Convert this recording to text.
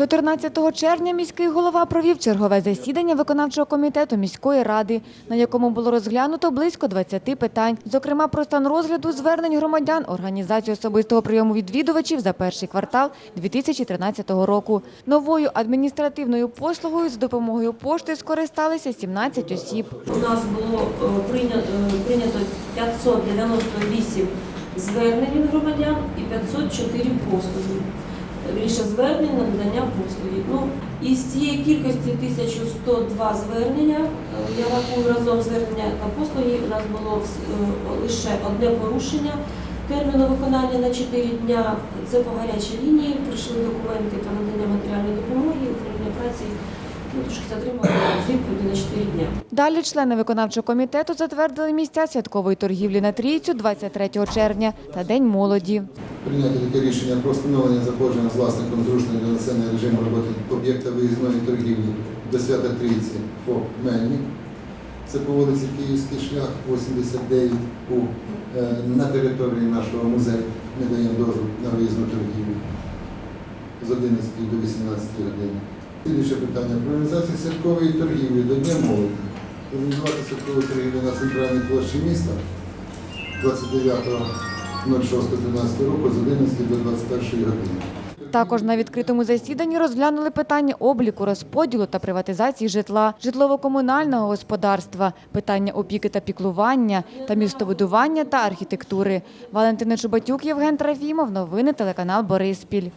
14 червня міський голова провів чергове засідання виконавчого комітету міської ради, на якому було розглянуто близько 20 питань, зокрема про стан розгляду звернень громадян, організацію особистого прийому відвідувачів за перший квартал 2013 року. Новою адміністративною послугою з допомогою пошти скористалися 17 осіб. У нас було е, прийнято, е, прийнято 598 звернень громадян і 504 послуги. Більше звернень на надання послуги. Ну, із цієї кількості 1102 звернення, е, я рахую разом звернення та послуги, у нас було е, лише одне порушення терміну виконання на 4 дня. Це по гарячій лінії. Прийшли документи та надання матеріальної допомоги, управління праці. Ну, відповіді на 4 дня. Далі члени виконавчого комітету затвердили місця святкової торгівлі на трійцю 23 червня та День молоді. Прийняти таке рішення про встановлення заходження з власником зручного для населення режиму роботи об'єкта виїзної торгівлі до свята Трійці ФОП Мельник. Це по вулиці Київський шлях, 89 у, е, на території нашого музею. Ми даємо дозвіл на виїзну торгівлю з 11 до 18 годин. Слідуюче питання про організацію святкової торгівлі до Дня молоді. Організувати святкову торгівлю на центральній площі міста 29.06.13 року з 11 до 21 години. Також на відкритому засіданні розглянули питання обліку, розподілу та приватизації житла, житлово-комунального господарства, питання опіки та піклування та містобудування та архітектури. Валентина Чубатюк, Євген Трофімов. Новини телеканал Бориспіль.